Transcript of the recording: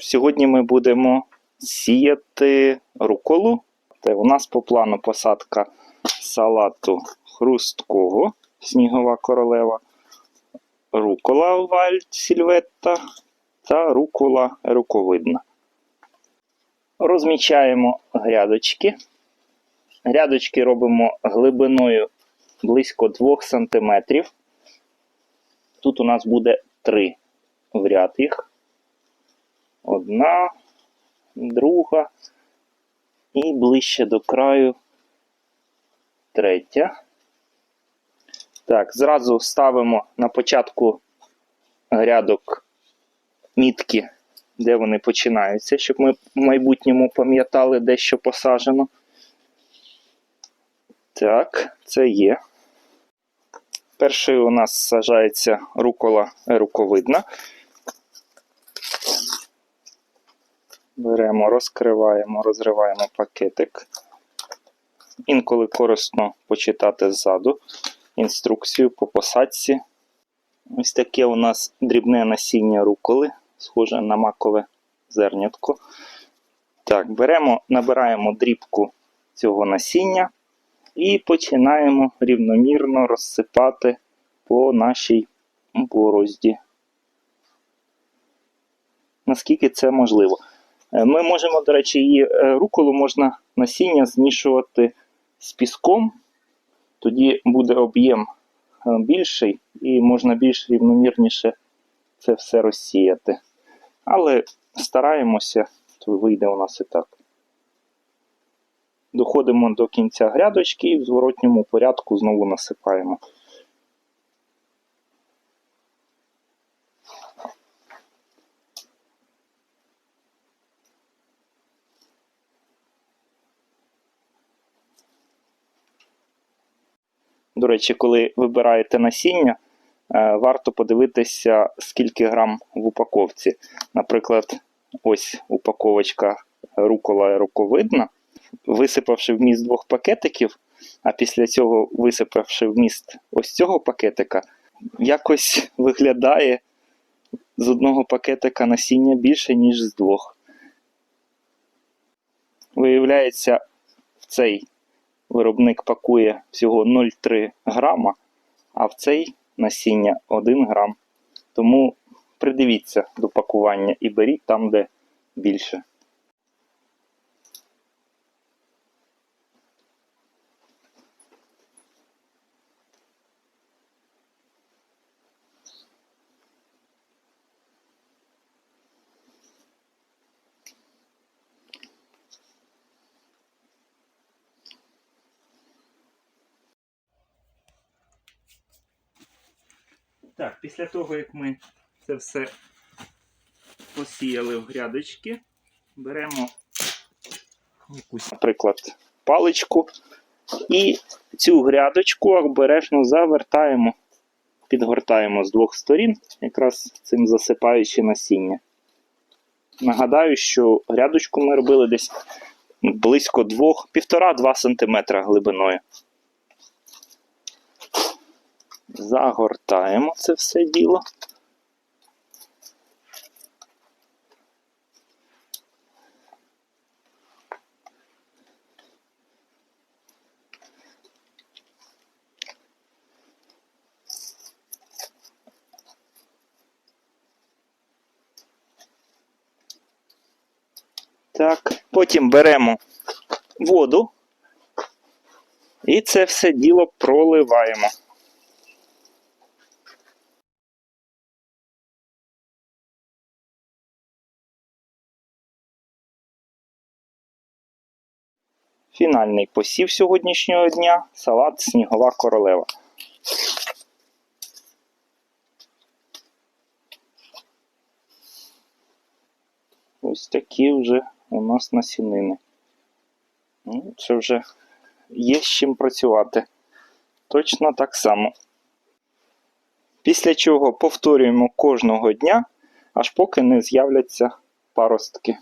Сьогодні ми будемо сіяти руколу. Та у нас по плану посадка салату хрусткого, снігова королева, рукола вальд сільветта та рукола руковидна. Розмічаємо грядочки. Грядочки робимо глибиною близько 2 см. Тут у нас буде 3 в ряд їх. Одна, друга і ближче до краю третя. Так, зразу ставимо на початку грядок мітки, де вони починаються, щоб ми в майбутньому пам'ятали, де що посаджено. Так, це є. Першою у нас сажається рукола руковидна. Беремо, розкриваємо, розриваємо пакетик. Інколи корисно почитати ззаду інструкцію по посадці. Ось таке у нас дрібне насіння руколи, схоже на макове зернятко. Так, беремо, набираємо дрібку цього насіння і починаємо рівномірно розсипати по нашій борозді. Наскільки це можливо. Е, Ми можемо, до речі, її е, руколу можна насіння змішувати з піском, тоді буде об'єм е, більший і можна більш рівномірніше це все розсіяти. Але стараємося, то вийде у нас і так. Доходимо до кінця грядочки і в зворотньому порядку знову насипаємо. До речі, коли вибираєте насіння, е, варто подивитися, скільки грам в упаковці. Наприклад, ось упаковочка рукола руковидна. Висипавши вміст двох пакетиків, а після цього висипавши вміст ось цього пакетика, якось виглядає з одного пакетика насіння більше, ніж з двох. Виявляється, в цей виробник пакує всього 0,3 грама, а в цей насіння 1 грам. Тому придивіться до пакування і беріть там, де більше. Так, після того, як ми це все посіяли в грядочки, беремо якусь, наприклад, паличку і цю грядочку обережно завертаємо, підгортаємо з двох сторін, якраз цим засипаючи насіння. Нагадаю, що грядочку ми робили десь близько 1,5-2 см глибиною. Загортаємо це все діло. Так, потім беремо воду і це все діло проливаємо. Фінальний посів сьогоднішнього дня салат Снігова королева. Ось такі вже у нас насінини. Ну, Це вже є з чим працювати. Точно так само. Після чого повторюємо кожного дня, аж поки не з'являться паростки.